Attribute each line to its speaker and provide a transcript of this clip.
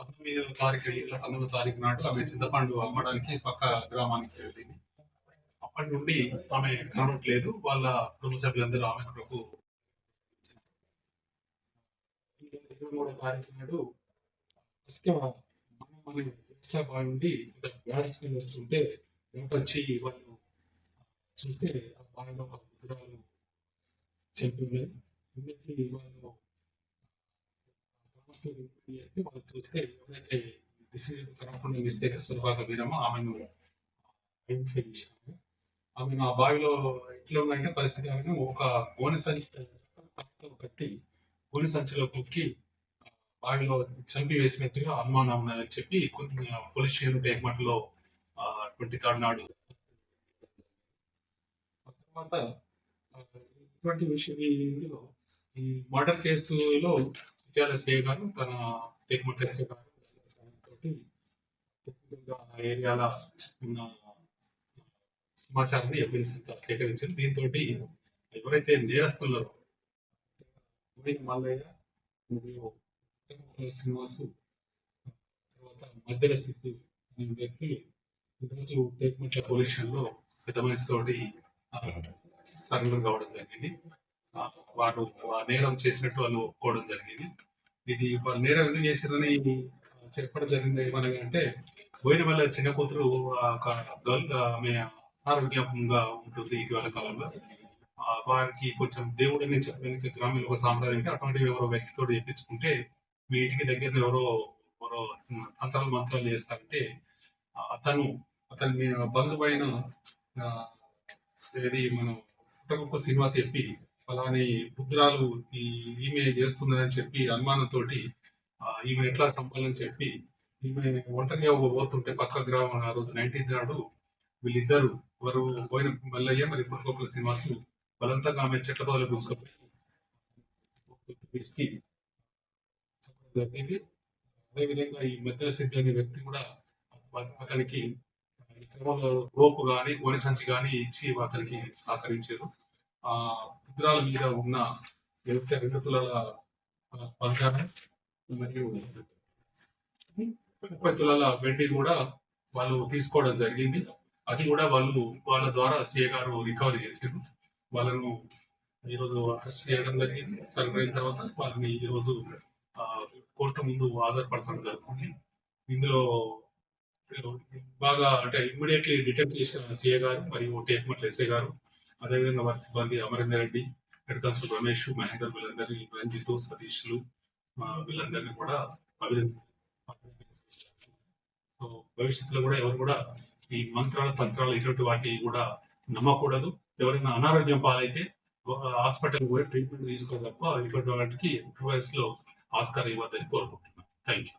Speaker 1: పంతొమ్మిదవ తారీఖు ఏప్రిల్ పంతొమ్మిదవ తారీఖు నాడు ఆమె చింతపండు అమ్మడానికి పక్క గ్రామానికి వెళ్ళింది. అప్పటి నుండి ఆమె కనబడట్లేదు. వాళ్ళ కుటుంబ సభ్యులందరూ ఆమె కొరకు ఇరవై మూడో తారీఖు నాడు ఇసుక మనం నుండి బ్యాడ్ స్మెల్ వస్తుంటే వచ్చి వాళ్ళు చూస్తే ఆ బావిలో ఒక విగ్రహాలు ఇమ్మీడియట్లీ వాళ్ళు గ్రామస్తులు చేస్తే వాళ్ళు చూస్తే ఎవరైతే డిసీజ్ కనకుండా మిస్టేక్ అయితే సులభాగా వీరమ్మ ఆమెను ఐడెంటిఫై చేశాము ఆమెను ఆ బావిలో ఎట్లా ఉందంటే పరిస్థితి ఆమెను ఒక గోనె సంచి కట్టి గోనె సంచిలో కుక్కి బావిలో చంపి వేసినట్టుగా అనుమానం ఉన్నదని చెప్పి కొన్ని పోలీస్ స్టేషన్ టేక్మట్లో ట్వంటీ థర్డ్ నాడు తర్వాత ఇటువంటి విషయం ఈ మర్డర్ కేసులో విద్యాలయ గారు తన టేక్మట్ ఎస్ఏ గారు తోటి ఏరియాలో ఉన్న సమాచారాన్ని ఎవిడెన్స్ అంతా సేకరించారు. దీంతో ఎవరైతే నేరస్తున్నారో మల్లయ్య మరియు శ్రీనివాసు తర్వాత మధ్యల సిద్ధు అనే వ్యక్తి ఈరోజు టేక్మట్ల పోలీస్ స్టేషన్లో పెద్ద మనిషి తోటి కావడం జరిగింది. వారు నేరం చేసినట్టు వాళ్ళు ఒప్పుకోవడం జరిగింది. ఇది వాళ్ళు నేరం ఎందుకు చేశారని చెప్పడం జరిగింది ఏమని అంటే పోయిన వల్ల చిన్న కూతురు ఒక గర్ల్ ఆమె ఆరోగ్యంగా ఉంటుంది ఇటీవల కాలంలో. వారికి కొంచెం దేవుడిని చెప్పడానికి గ్రామీణ ఒక సాంప్రదాయం అంటే అటువంటి ఎవరో వ్యక్తితో చెప్పించుకుంటే మీ ఇంటికి దగ్గర ఎవరో ఎవరో తంత్రాలు మంత్రాలు చేస్తారంటే అతను అతని మీ బంధువైన ఆ, ఏది మనం పుట్టగొప్ప శ్రీనివాస్ చెప్పి ఫలాని ముద్రాలు ఈ ఈమె చేస్తున్నదని చెప్పి అనుమానంతో ఈమె ఎట్లా చంపాలని చెప్పి ఈమె ఒంటరిగా పోతుంటే పక్క గ్రామం ఆ రోజు నైన్టీన్త్ నాడు వీళ్ళిద్దరు వారు పోయిన మల్లయ్య మరి పుట్టగొప్ప శ్రీనివాసు బలంతంగా ఆమె చెట్టబోలు గుంజుకొని విసికి జరిగింది. అదేవిధంగా ఈ మధ్య సిద్ధి అనే వ్యక్తి కూడా అతనికి క్రమంలో రోపు కానీ గోనె సంచి కానీ ఇచ్చి అతనికి సహకరించారు. ఆ ముద్రాల మీద ఉన్న వ్యక్తి రెండు తులాల బంగారం మరియు ముప్పై తులాల వెండి కూడా వాళ్ళు తీసుకోవడం జరిగింది. అది కూడా వాళ్ళు వాళ్ళ ద్వారా సిఏ గారు రికవరీ చేశారు. వాళ్ళను ఈరోజు అరెస్ట్ చేయడం జరిగింది. సరెండర్ అయిన తర్వాత వాళ్ళని ఈరోజు ఆ, కోర్టు ముందు హాజరుపరచడం జరుగుతుంది. ఇందులో బాగా అంటే ఇమ్మీడియట్లీ డిటెక్ట్ చేసిన సిఏ గారు మరియు టేక్మట్ల ఎస్ఏ గారు అదేవిధంగా వారి సిబ్బంది అమరేందర్ రెడ్డి హెడ్ కానిస్టేబుల్ రమేష్ మహేందర్ వీళ్ళందరినీ రంజిత్ సతీష్లు వీళ్ళందరినీ కూడా సో భవిష్యత్తులో కూడా ఎవరు కూడా ఈ మంత్రాలు తంత్రాలు ఇటువంటి వాటి కూడా నమ్మకూడదు. ఎవరైనా అనారోగ్యం పాలైతే హాస్పిటల్ పోయి ట్రీట్మెంట్ తీసుకోవాలి తప్ప ఇటువంటి వాటికి వయసులో ఆస్కారం ఇవ్వద్దని కోరుకుంటున్నాను. Thank you